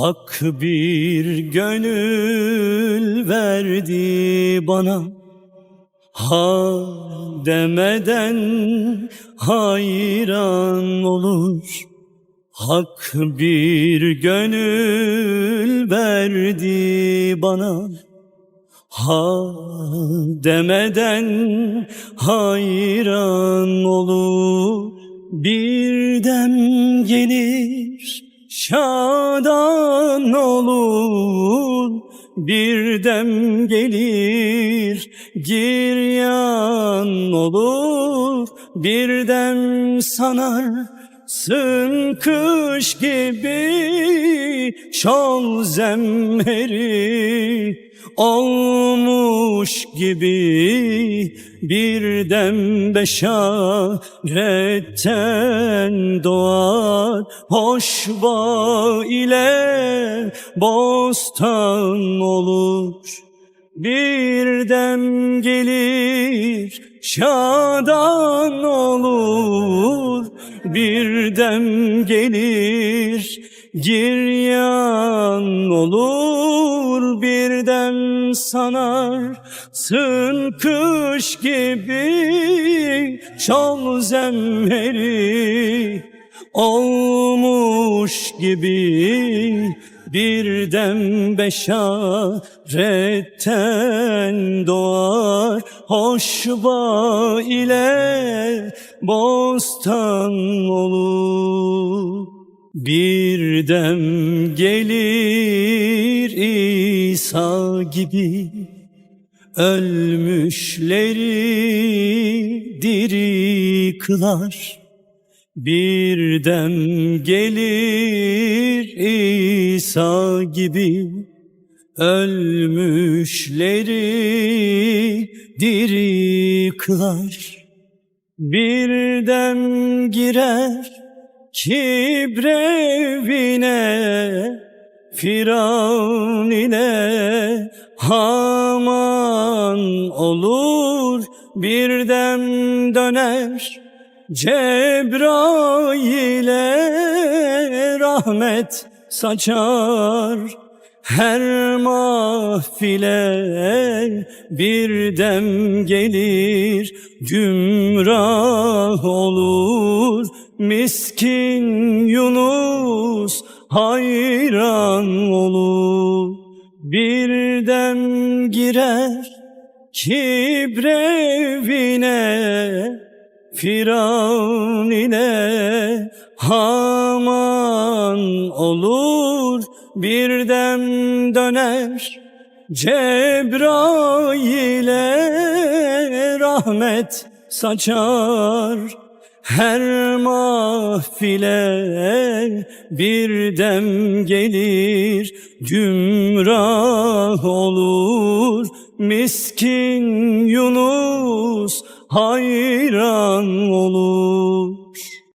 Hak bir gönül verdi bana. Ha demeden hayran olur. Hak bir gönül verdi bana. Ha demeden hayran olur. Bir dem gelir şadan olur Bir dem gelir. Giryan olur Bir dem sanar Sın kış gibi şol zemheri olmuş gibi bir beşaretten doğar. Hoş bağ ile bostan olur birden gelir şadan olur birden gelir. Giryan olur birden sanar. Sın kış gibi şol zemheri olmuş gibi birden beşaretten doğar hoş bağ ile bostan olur. Birden gelir İsa gibi ölmüşleri diri kılar. Birden gelir İsa gibi ölmüşleri diri kılar. Birden girer kibrevine Firavun ile Haman olur birden döner Cebrail'e rahmet saçar. Her mahfile bir dem gelir Gümrah olur. Miskin Yunus hayran olur. Bir dem girer kibrevine Firavun ile Haman olur birden döner. Cebrail'e rahmet saçar. Her mahfile bir dem gelir Gümrah olur. Miskin Yunus hayran olur